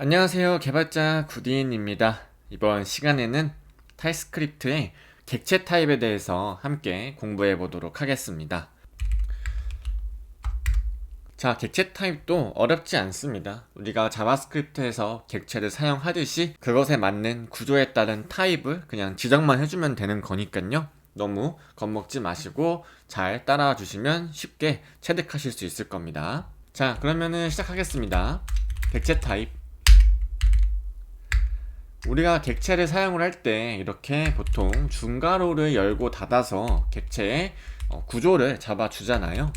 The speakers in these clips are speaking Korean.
안녕하세요. 개발자 구디인입니다. 이번 시간에는 타입스크립트의 객체 타입에 대해서 함께 공부해 보도록 하겠습니다. 자, 객체 타입도 어렵지 않습니다. 우리가 자바스크립트에서 객체를 사용하듯이 그것에 맞는 구조에 따른 타입을 그냥 지정만 해주면 되는 거니까요. 너무 겁먹지 마시고 잘 따라와 주시면 쉽게 체득하실 수 있을 겁니다. 자, 그러면은 시작하겠습니다. 객체 타입. 우리가 객체를 사용을 할 때 이렇게 보통 중괄호를 열고 닫아서 객체의 어, 구조를 잡아 주잖아요.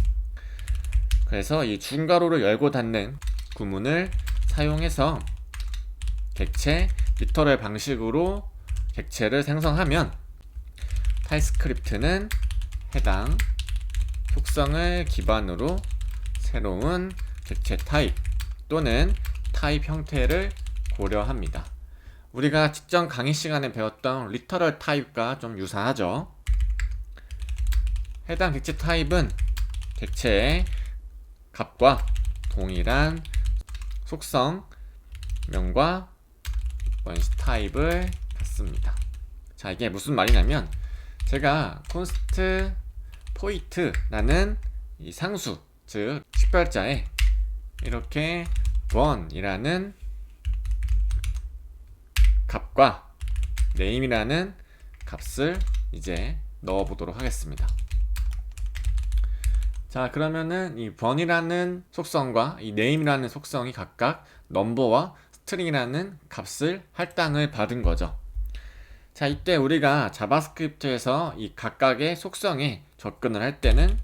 그래서 이 중괄호를 열고 닫는 구문을 사용해서 객체 리터럴 방식으로 객체를 생성하면 타입스크립트는 해당 속성을 기반으로 새로운 객체 타입 또는 타입 형태를 고려합니다. 우리가 직전 강의 시간에 배웠던 리터럴 타입과 좀 유사하죠. 해당 객체 타입은 객체의 값과 동일한 속성명과 원시 타입을 갖습니다. 자, 이게 무슨 말이냐면 제가 const point라는 이 상수, 즉 식별자에 이렇게 one이라는 값과 name이라는 값을 이제 넣어 보도록 하겠습니다. 자, 그러면은 이 번이라는 속성과 이 name이라는 속성이 각각 넘버와 스트링이라는 값을 할당을 받은 거죠. 자, 이때 우리가 자바스크립트에서 이 각각의 속성에 접근을 할 때는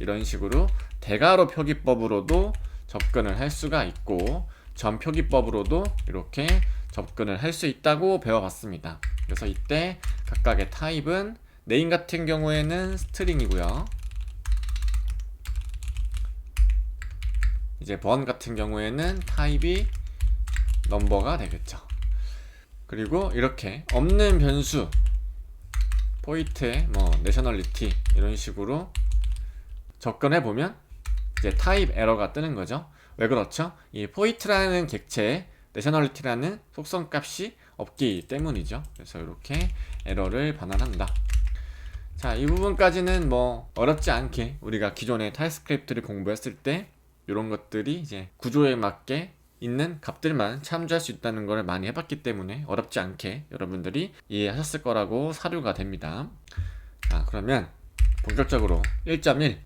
이런 식으로 대괄호 표기법으로도 접근을 할 수가 있고 점 표기법으로도 이렇게 접근을 할 수 있다고 배워봤습니다. 그래서 이때 각각의 타입은 네임 같은 경우에는 스트링이고요. 이제 번 같은 경우에는 타입이 넘버가 되겠죠. 그리고 이렇게 없는 변수 포이트의 뭐 내셔널리티 이런 식으로 접근해 보면 이제 타입 에러가 뜨는 거죠. 왜 그렇죠? 이 포이트라는 객체에 내셔널리티라는 속성 값이 없기 때문이죠. 그래서 이렇게 에러를 반환한다. 자, 이 부분까지는 뭐 어렵지 않게 우리가 기존의 타입스크립트를 공부했을 때 이런 것들이 이제 구조에 맞게 있는 값들만 참조할 수 있다는 걸 많이 해봤기 때문에 어렵지 않게 여러분들이 이해하셨을 거라고 사료가 됩니다. 자, 그러면 본격적으로 1.1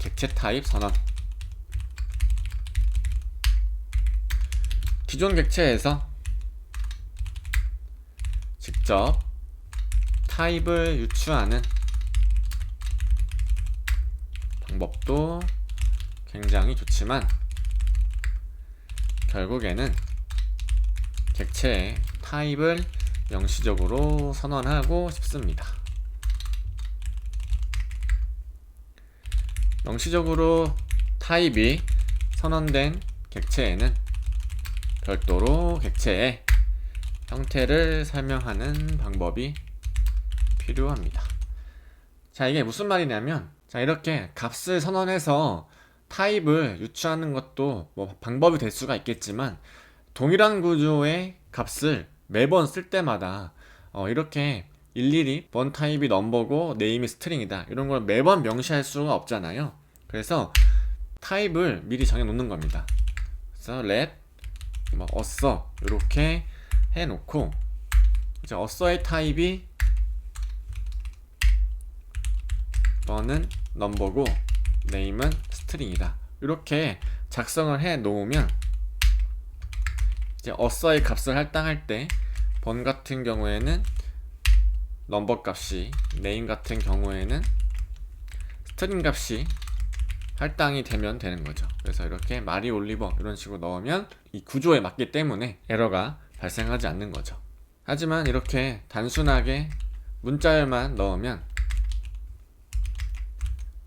객체 타입 선언 기존 객체에서 직접 타입을 유추하는 방법도 굉장히 좋지만 결국에는 객체의 타입을 명시적으로 선언하고 싶습니다. 명시적으로 타입이 선언된 객체에는 별도로 객체의 형태를 설명하는 방법이 필요합니다. 자, 이게 무슨 말이냐면, 자, 이렇게 값을 선언해서 타입을 유추하는 것도 뭐 방법이 될 수가 있겠지만, 동일한 구조의 값을 매번 쓸 때마다 어, 이렇게 일일이 번 타입이 넘버고 네임이 스트링이다. 이런 걸 매번 명시할 수가 없잖아요. 그래서 타입을 미리 정해 놓는 겁니다. 그래서 let 뭐 어써 이렇게 해 놓고 이제 어써의 타입이 번은 넘버고 네임은 스트링이다. 이렇게 작성을 해 놓으면 이제 어써의 값을 할당할 때 번 같은 경우에는 넘버 값이 네임 같은 경우에는 스트링 값이 할당이 되면 되는 거죠. 그래서 이렇게 마리 올리버 이런 식으로 넣으면 이 구조에 맞기 때문에 에러가 발생하지 않는 거죠. 하지만 이렇게 단순하게 문자열만 넣으면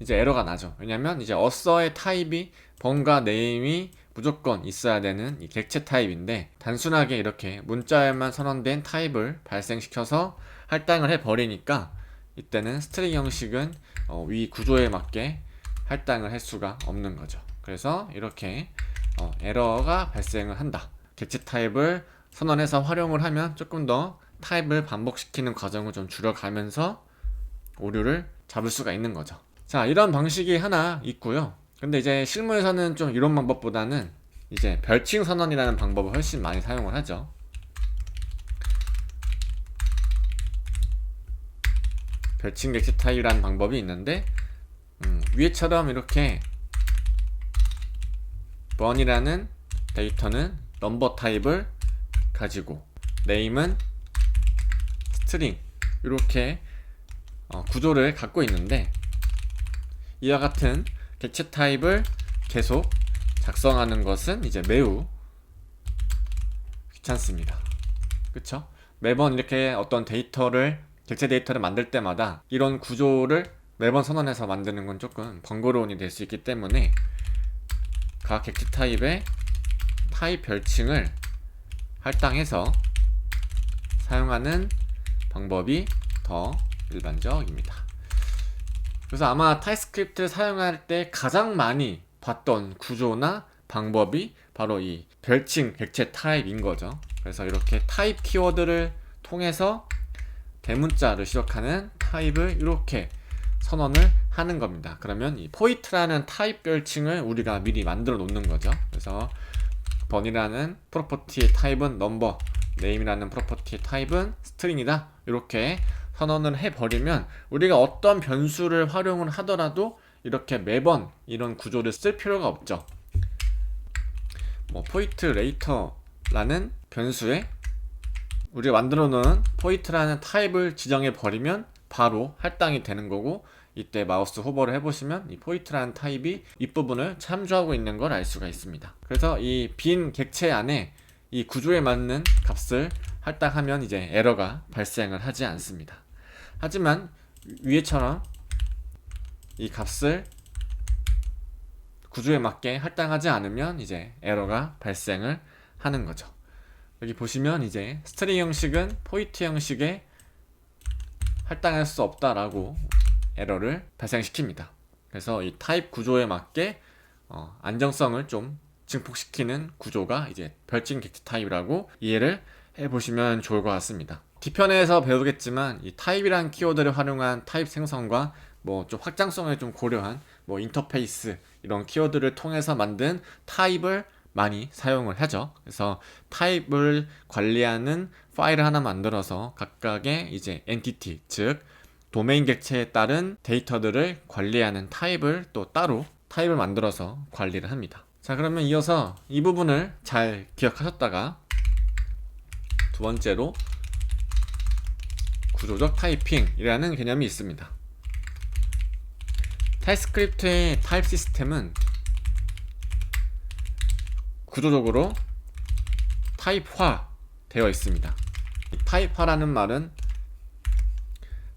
이제 에러가 나죠. 왜냐면 이제 어서의 타입이 번과 네임이 무조건 있어야 되는 이 객체 타입인데 단순하게 이렇게 문자에만 선언된 타입을 발생시켜서 할당을 해 버리니까 이때는 스트링 형식은 어, 위 구조에 맞게 할당을 할 수가 없는 거죠. 그래서 이렇게 어, 에러가 발생을 한다. 객체 타입을 선언해서 활용을 하면 조금 더 타입을 반복시키는 과정을 좀 줄여가면서 오류를 잡을 수가 있는 거죠. 자, 이런 방식이 하나 있고요. 근데 이제 실무에서는 좀 이런 방법보다는 이제 별칭 선언이라는 방법을 훨씬 많이 사용을 하죠. 별칭 객체 타입이라는 방법이 있는데 음, 위에처럼 이렇게 번이라는 데이터는 넘버 타입을 가지고 네임은 스트링 이렇게 어, 구조를 갖고 있는데 이와 같은 객체 타입을 계속 작성하는 것은 이제 매우 귀찮습니다. 그쵸? 매번 이렇게 어떤 데이터를 객체 데이터를 만들 때마다 이런 구조를 매번 선언해서 만드는 건 조금 번거로운이 될 수 있기 때문에 각 객체 타입의 타입 별칭을 할당해서 사용하는 방법이 더 일반적입니다. 그래서 아마 타입스크립트를 사용할 때 가장 많이 봤던 구조나 방법이 바로 이 별칭 객체 타입인 거죠. 그래서 이렇게 타입 키워드를 통해서 대문자를 시작하는 타입을 이렇게 선언을 하는 겁니다. 그러면 이 포이트라는 타입 별칭을 우리가 미리 만들어 놓는 거죠. 그래서 번이라는 프로퍼티의 타입은 넘버, 네임이라는 프로퍼티의 타입은 스트링이다. 이렇게 선언을 해버리면 우리가 어떤 변수를 활용을 하더라도 이렇게 매번 이런 구조를 쓸 필요가 없죠. 뭐 포이트 레이터라는 변수에 우리가 만들어 놓은 포이트라는 타입을 지정해 버리면 바로 할당이 되는 거고 이때 마우스 호버를 해보시면 이 포이트라는 타입이 윗부분을 참조하고 있는 걸 알 수가 있습니다. 그래서 이 빈 객체 안에 이 구조에 맞는 값을 할당하면 이제 에러가 발생을 하지 않습니다. 하지만 위에처럼 이 값을 구조에 맞게 할당하지 않으면 이제 에러가 발생을 하는 거죠. 여기 보시면 이제 스트링 형식은 포인트 형식에 할당할 수 없다라고 에러를 발생시킵니다. 그래서 이 타입 구조에 맞게 어, 안정성을 좀 증폭시키는 구조가 이제 별칭 객체 타입이라고 이해를 해보시면 좋을 것 같습니다. 뒤편에서 배우겠지만 이 타입이란 키워드를 활용한 타입 생성과 뭐 좀 확장성을 좀 고려한 뭐 인터페이스 이런 키워드를 통해서 만든 타입을 많이 사용을 하죠. 그래서 타입을 관리하는 파일을 하나 만들어서 각각의 이제 엔티티 즉 도메인 객체에 따른 데이터들을 관리하는 타입을 또 따로 타입을 만들어서 관리를 합니다. 자 그러면 이어서 이 부분을 잘 기억하셨다가 두 번째로 구조적 타이핑이라는 개념이 있습니다. 타입스크립트의 타입 시스템은 구조적으로 타입화 되어 있습니다. 타입화라는 말은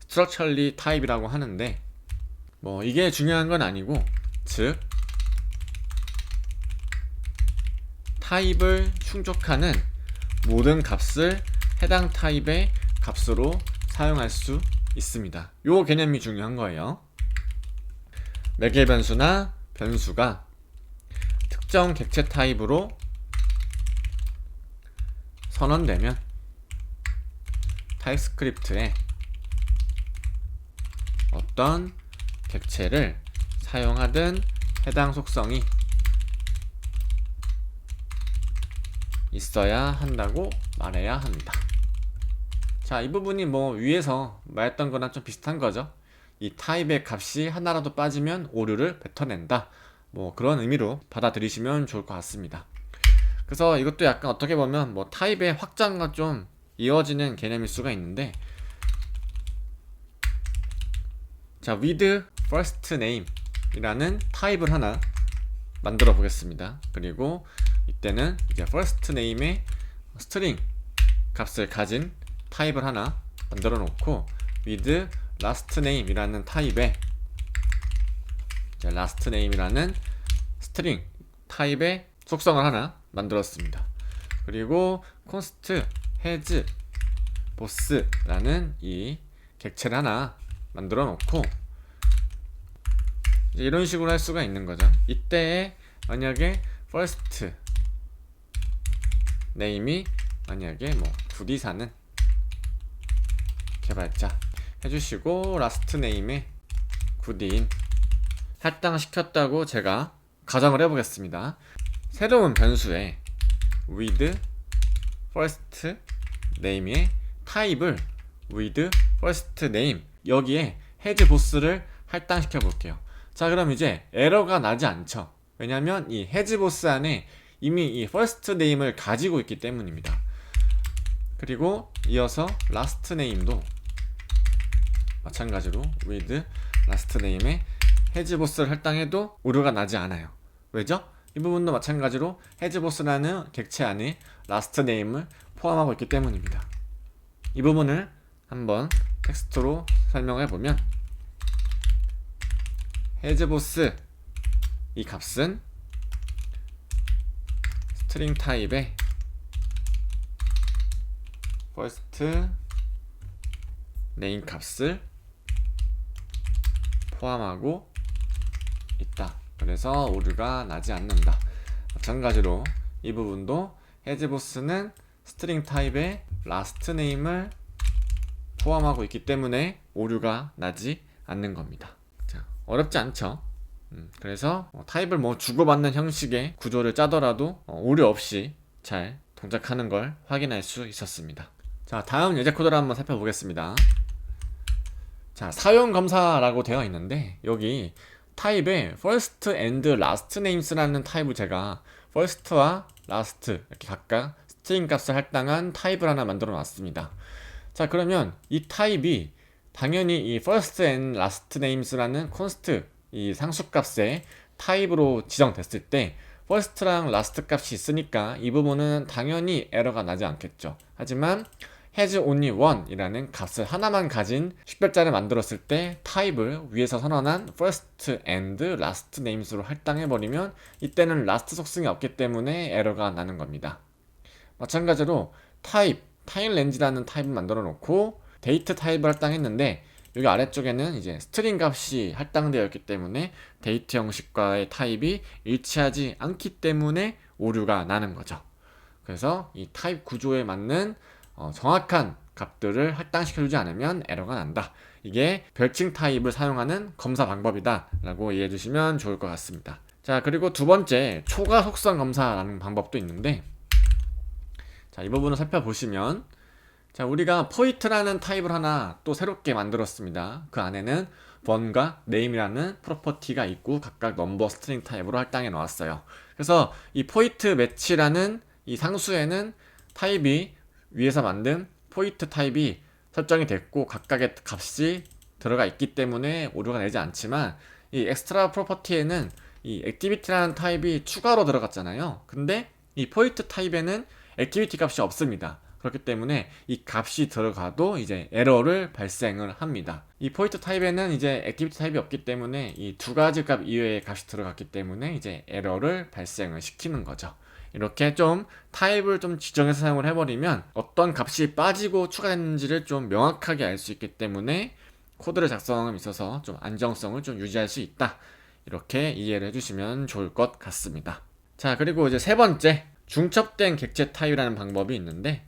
structurally 타입이라고 하는데 뭐 이게 중요한 건 아니고 즉 타입을 충족하는 모든 값을 해당 타입의 값으로 사용할 수 있습니다. 요 개념이 중요한 거예요. 매개 변수나 변수가 특정 객체 타입으로 선언되면 타입스크립트에 어떤 객체를 사용하든 해당 속성이 있어야 한다고 말해야 합니다. 자, 이 부분이 뭐 위에서 말했던 거랑 좀 비슷한 거죠. 이 타입의 값이 하나라도 빠지면 오류를 뱉어낸다. 뭐 그런 의미로 받아들이시면 좋을 것 같습니다. 그래서 이것도 약간 어떻게 보면 뭐 타입의 확장과 좀 이어지는 개념일 수가 있는데 자, with first name 이라는 타입을 하나 만들어 보겠습니다. 그리고 이때는 이제 first name의 스트링 값을 가진 타입을 하나 만들어 놓고 with last name 이라는 타입에 last name이라는 스트링 타입의 속성을 하나 만들었습니다. 그리고 const has boss라는 이 객체를 하나 만들어 놓고 이런 식으로 할 수가 있는 거죠. 이때에 만약에 first 네임이 만약에 뭐 부디사는 개발자 해주시고 라스트 네임에 굿인 할당시켰다고 제가 가정을 해보겠습니다. 새로운 변수에 with first name의 타입을 with first name 여기에 헤즈 보스를 할당시켜 볼게요. 자 그럼 이제 에러가 나지 않죠. 왜냐하면 이 헤즈 보스 안에 이미 이 first name을 가지고 있기 때문입니다. 그리고 이어서 last name도 마찬가지로 with last name에 헤즈 보스를 할당해도 오류가 나지 않아요. 왜죠? 이 부분도 마찬가지로 헤즈 보스라는 객체 안에 라스트 네임을 포함하고 있기 때문입니다. 이 부분을 한번 텍스트로 설명해 보면 헤즈 보스 이 값은 스트링 타입의 first name 값을 포함하고 있다. 그래서 오류가 나지 않는다. 마찬가지로 이 부분도 헤즈보스는 스트링 타입의 라스트 네임을 포함하고 있기 때문에 오류가 나지 않는 겁니다. 자, 어렵지 않죠? 음, 그래서 어, 타입을 뭐 주고받는 형식의 구조를 짜더라도 어, 오류 없이 잘 동작하는 걸 확인할 수 있었습니다. 자, 다음 예제 코드를 한번 살펴보겠습니다. 자, 사용 검사라고 되어 있는데 여기 타입에 first and last names라는 타입을 제가 first와 last 이렇게 각각 스트링 값을 할당한 타입을 하나 만들어 놨습니다. 자, 그러면 이 타입이 당연히 이 first and last names라는 const 이 상수 값의 타입으로 지정됐을 때 first랑 last 값이 있으니까 이 부분은 당연히 에러가 나지 않겠죠. 하지만 has only one 이라는 값을 하나만 가진 식별자를 만들었을 때 타입을 위에서 선언한 first and last names로 할당해버리면 이때는 last 속성이 없기 때문에 에러가 나는 겁니다. 마찬가지로 타입, 타임렌지라는 타입을 만들어 놓고 데이트 타입을 할당했는데 여기 아래쪽에는 이제 스트링 값이 할당되어 있기 때문에 데이트 형식과의 타입이 일치하지 않기 때문에 오류가 나는 거죠. 그래서 이 타입 구조에 맞는 어, 정확한 값들을 할당시켜주지 않으면 에러가 난다. 이게 별칭 타입을 사용하는 검사 방법이다. 라고 이해해 주시면 좋을 것 같습니다. 자, 그리고 두 번째, 초과 속성 검사라는 방법도 있는데, 자, 이 부분을 살펴보시면, 자, 우리가 포이트라는 타입을 하나 또 새롭게 만들었습니다. 그 안에는 번과 네임이라는 프로퍼티가 있고 각각 넘버 스트링 타입으로 할당해 놓았어요. 그래서 이 포이트 매치라는 이 상수에는 타입이 위에서 만든 포인트 타입이 설정이 됐고 각각의 값이 들어가 있기 때문에 오류가 내지 않지만 이 엑스트라 프로퍼티에는 이 액티비티라는 타입이 추가로 들어갔잖아요. 근데 이 포인트 타입에는 액티비티 값이 없습니다. 그렇기 때문에 이 값이 들어가도 이제 에러를 발생을 합니다. 이 포인트 타입에는 이제 액티비티 타입이 없기 때문에 이 두 가지 값 이외의 값이 들어갔기 때문에 이제 에러를 발생을 시키는 거죠. 이렇게 좀 타입을 좀 지정해서 사용을 해버리면 어떤 값이 빠지고 추가됐는지를 좀 명확하게 알 수 있기 때문에 코드를 작성함에 있어서 좀 안정성을 좀 유지할 수 있다. 이렇게 이해를 해주시면 좋을 것 같습니다. 자, 그리고 이제 세 번째, 중첩된 객체 타입이라는 방법이 있는데,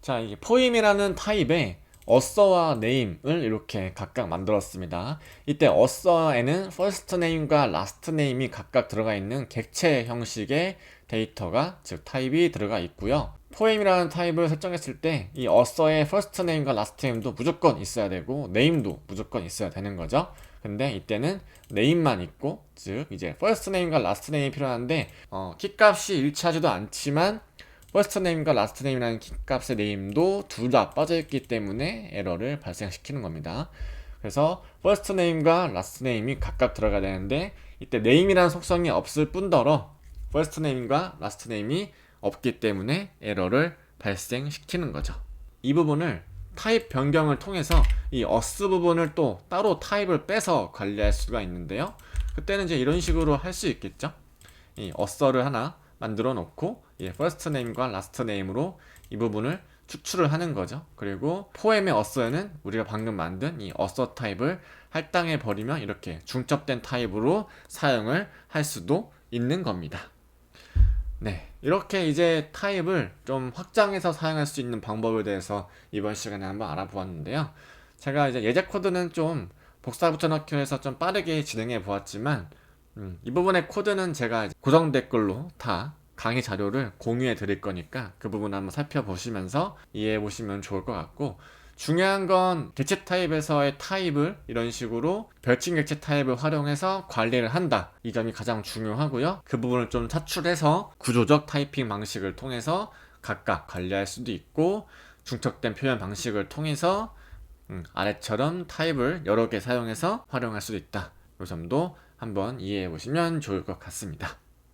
자, 이게 포임이라는 타입에 어서와 name을 이렇게 각각 만들었습니다. 이때 어서에는 first name과 last name이 각각 들어가 있는 객체 형식의 데이터가 즉 타입이 들어가 있고요. 포엠이라는 타입을 설정했을 때 이 어서의 first name과 last name도 무조건 있어야 되고 name도 무조건 있어야 되는 거죠. 근데 이때는 name만 있고 즉 이제 first name과 last name이 필요한데 어, 키값이 일치하지도 않지만 first name과 last name이라는 값의 name도 둘 다 빠져있기 때문에 에러를 발생시키는 겁니다. 그래서 first name과 last name이 각각 들어가야 되는데 이때 name이라는 속성이 없을 뿐더러 first name과 last name이 없기 때문에 에러를 발생시키는 거죠. 이 부분을 타입 변경을 통해서 이 us 부분을 또 따로 타입을 빼서 관리할 수가 있는데요. 그때는 이제 이런 식으로 할 수 있겠죠. 이 us를 하나 만들어 놓고 예, first name과 last name으로 이 부분을 추출을 하는 거죠. 그리고 포엠의 어서에는 우리가 방금 만든 이 어서 타입을 할당해 버리면 이렇게 중첩된 타입으로 사용을 할 수도 있는 겁니다. 네, 이렇게 이제 타입을 좀 확장해서 사용할 수 있는 방법에 대해서 이번 시간에 한번 알아보았는데요. 제가 이제 예제 코드는 좀 복사 붙여넣기 해서 좀 빠르게 진행해 보았지만 음, 이 부분의 코드는 제가 고정 댓글로 다 강의 자료를 공유해 드릴 거니까 그 부분 한번 살펴보시면서 이해해 보시면 좋을 것 같고 중요한 건 객체 타입에서의 타입을 이런 식으로 별칭 객체 타입을 활용해서 관리를 한다. 이 점이 가장 중요하고요. 그 부분을 좀 차출해서 구조적 타이핑 방식을 통해서 각각 관리할 수도 있고 중첩된 표현 방식을 통해서 음, 아래처럼 타입을 여러 개 사용해서 활용할 수도 있다. 이 점도 한번 이해해 보시면 좋을 것 같습니다.